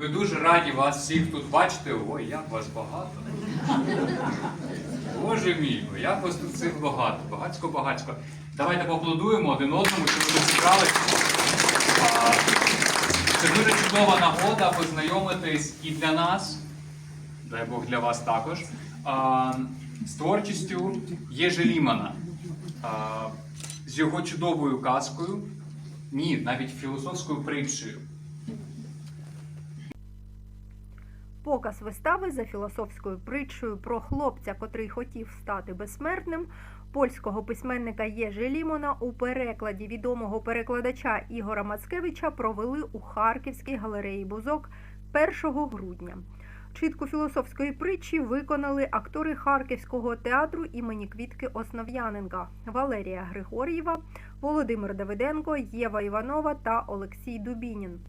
Ми дуже раді вас всіх тут бачити. Ой, як вас багато. Боже мій, ой, як вас тут всіх багато. Багацько, багацько. Давайте поаплодуємо один одному, що ви зібрали. Це дуже чудова нагода познайомитись і для нас, дай Бог для вас також, з творчістю Єжи Лімана, з його чудовою казкою, ні, навіть філософською притчею. Показ вистави за філософською притчею про хлопця, котрий хотів стати безсмертним, польського письменника Єжи Лімона у перекладі відомого перекладача Ігора Мацкевича провели у Харківській галереї Бузок 1 грудня. Читку філософської притчі виконали актори Харківського театру імені Квітки Основ'яненка Валерія Григор'єва, Володимир Давиденко, Єва Іванова та Олексій Дубінін.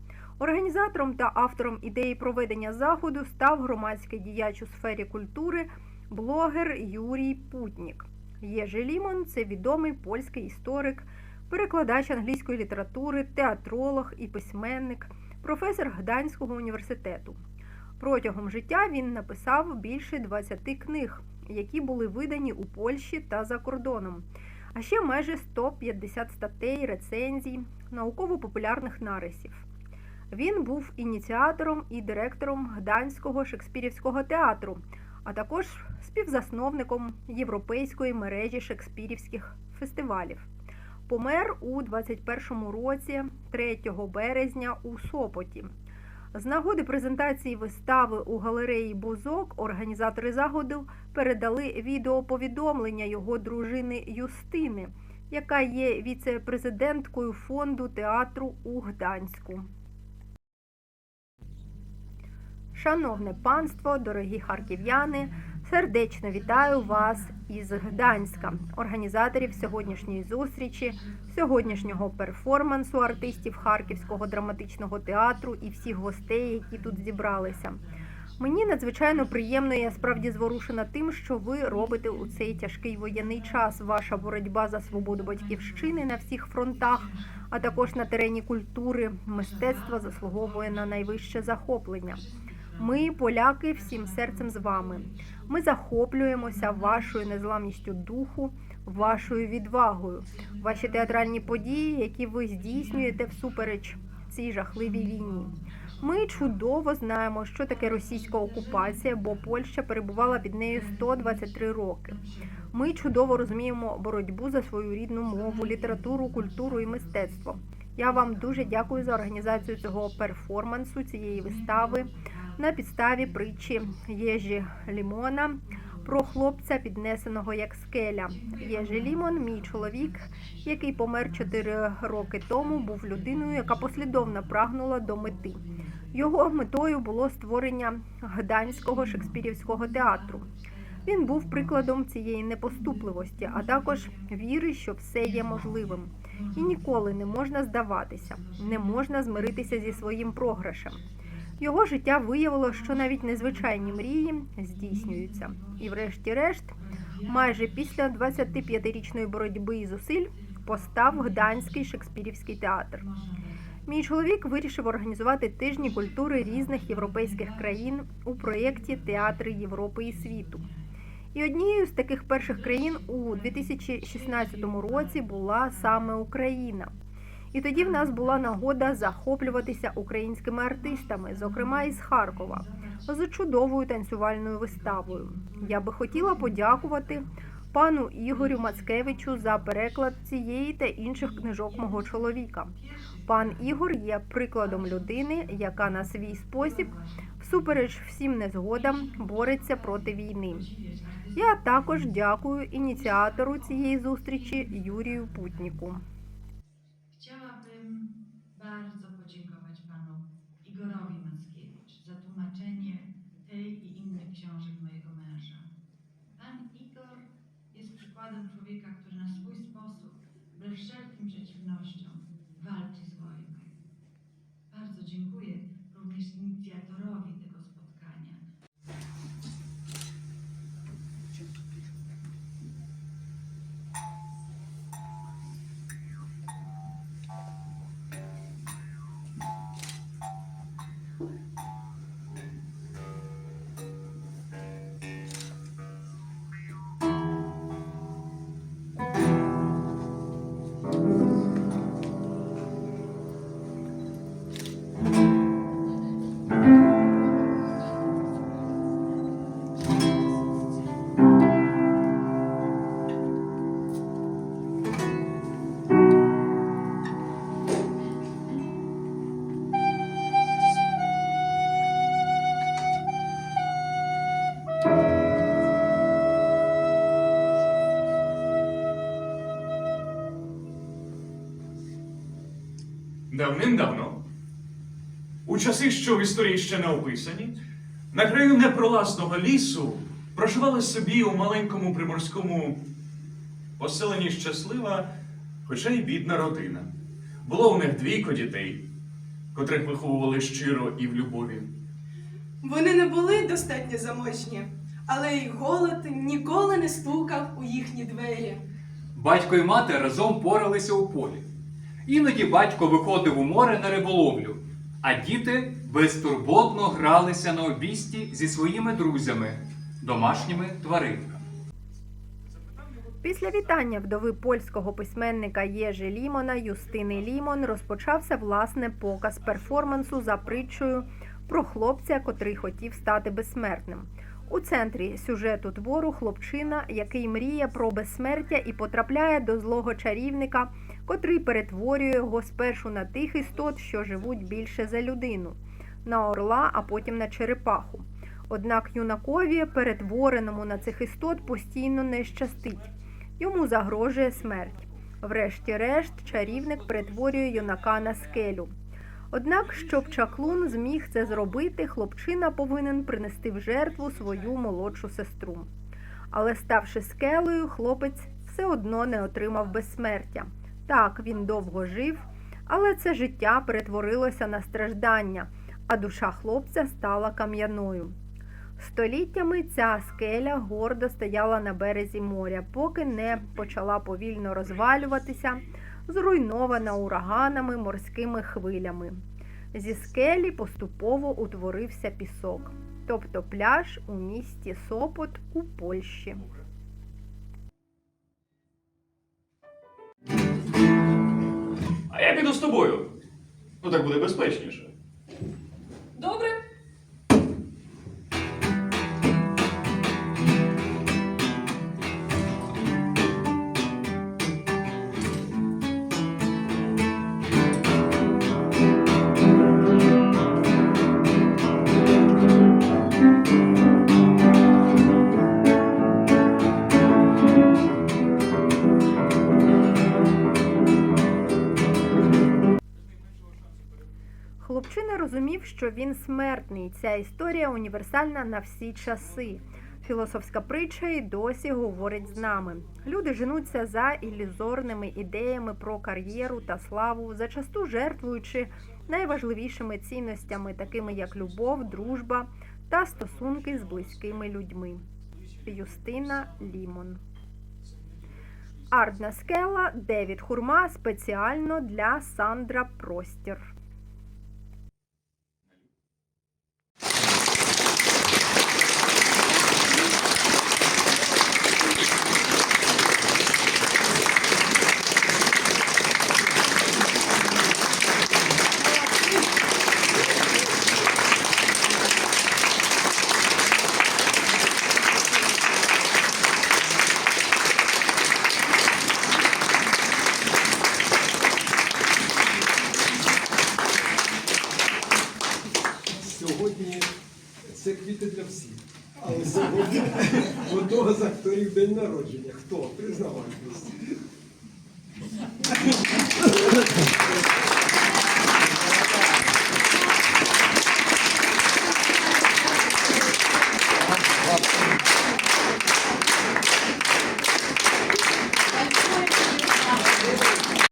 Організатором та автором ідеї проведення заходу став громадський діяч у сфері культури, блогер Юрій Путнік. Єжи Лімон це відомий польський історик, перекладач англійської літератури, театролог і письменник, професор Гданського університету. Протягом життя він написав більше 20 книг, які були видані у Польщі та за кордоном, а ще майже 150 статей, рецензій, науково-популярних нарисів. Він був ініціатором і директором Гданського Шекспірівського театру, а також співзасновником Європейської мережі шекспірівських фестивалів. Помер у 21-му році, 3 березня у Сопоті. З нагоди презентації вистави у галереї Бузок організатори заходу передали відеоповідомлення його дружини Юстини, яка є віце-президенткою фонду театру у Гданську. Шановне панство, дорогі харків'яни, сердечно вітаю вас із Гданська, організаторів сьогоднішньої зустрічі, сьогоднішнього перформансу артистів Харківського драматичного театру і всіх гостей, які тут зібралися. Мені надзвичайно приємно, я справді зворушена тим, що ви робите у цей тяжкий воєнний час. Ваша боротьба за свободу батьківщини на всіх фронтах, а також на терені культури, мистецтва заслуговує на найвище захоплення. Ми, поляки, всім серцем з вами. Ми захоплюємося вашою незламністю духу, вашою відвагою, ваші театральні події, які ви здійснюєте всупереч цій жахливій війні. Ми чудово знаємо, що таке російська окупація, бо Польща перебувала під нею 123 роки. Ми чудово розуміємо боротьбу за свою рідну мову, літературу, культуру і мистецтво. Я вам дуже дякую за організацію цього перформансу, цієї вистави на підставі притчі Єжі Лімона про хлопця, піднесеного як скеля. Єжі Лімон, мій чоловік, який помер 4 роки тому, був людиною, яка послідовно прагнула до мети. Його метою було створення Гданського шекспірівського театру. Він був прикладом цієї непоступливості, а також віри, що все є можливим. І ніколи не можна здаватися, не можна змиритися зі своїм програшем. Його життя виявило, що навіть незвичайні мрії здійснюються. І, врешті-решт, майже після 25-річної боротьби і зусиль постав Гданський шекспірівський театр. Мій чоловік вирішив організувати тижні культури різних європейських країн у проєкті Театри Європи і світу. І однією з таких перших країн у 2016 році була саме Україна. І тоді в нас була нагода захоплюватися українськими артистами, зокрема із Харкова, з чудовою танцювальною виставою. Я би хотіла подякувати пану Ігорю Мацкевичу за переклад цієї та інших книжок мого чоловіка. Пан Ігор є прикладом людини, яка на свій спосіб, всупереч всім незгодам, бореться проти війни. Я також дякую ініціатору цієї зустрічі Юрію Путніку. Książek mojego męża. Pan Igor jest przykładem człowieka, który na swój sposób, wbrew wszelkim przeciwnościom, walczy Давним-давно, у часи, що в історії ще не описані, на краю непролазного лісу проживала собі у маленькому приморському поселенні щаслива, хоча й бідна родина. Було у них двійко дітей, котрих виховували щиро і в любові. Вони не були достатньо заможні, але й голод ніколи не стукав у їхні двері. Батько і мати разом поралися у полі. Іноді батько виходив у море на риболовлю, а діти безтурботно гралися на обісті зі своїми друзями, домашніми тваринками. Після вітання вдови польського письменника Єжи Лімона Юстини Лімон розпочався власне показ перформансу за притчою про хлопця, котрий хотів стати безсмертним. У центрі сюжету твору хлопчина, який мріє про безсмертя і потрапляє до злого чарівника, котрий перетворює його спершу на тих істот, що живуть більше за людину, на орла, а потім на черепаху. Однак юнакові, перетвореному на цих істот, постійно не щастить. Йому загрожує смерть. Врешті-решт, чарівник перетворює юнака на скелю. Однак, щоб чаклун зміг це зробити, хлопчина повинен принести в жертву свою молодшу сестру. Але ставши скелею, хлопець все одно не отримав безсмертя. Так, він довго жив, але це життя перетворилося на страждання, а душа хлопця стала кам'яною. Століттями ця скеля гордо стояла на березі моря, поки не почала повільно розвалюватися, зруйнована ураганами морськими хвилями. Зі скелі поступово утворився пісок, тобто пляж у місті Сопот у Польщі. А я піду з тобою. Ну так буде безпечніше. Добре? Хлопчина розумів, що він смертний. Ця історія універсальна на всі часи. Філософська притча і досі говорить з нами. Люди женуться за ілюзорними ідеями про кар'єру та славу, зачасту жертвуючи найважливішими цінностями, такими як любов, дружба та стосунки з близькими людьми. Юстина Лімон. Ардна скела Девід Хурма спеціально для Сандра Простір. Сьогодні це квіти для всіх. Але сьогодні у одного з акторів день народження. Хто? Признавайтесь.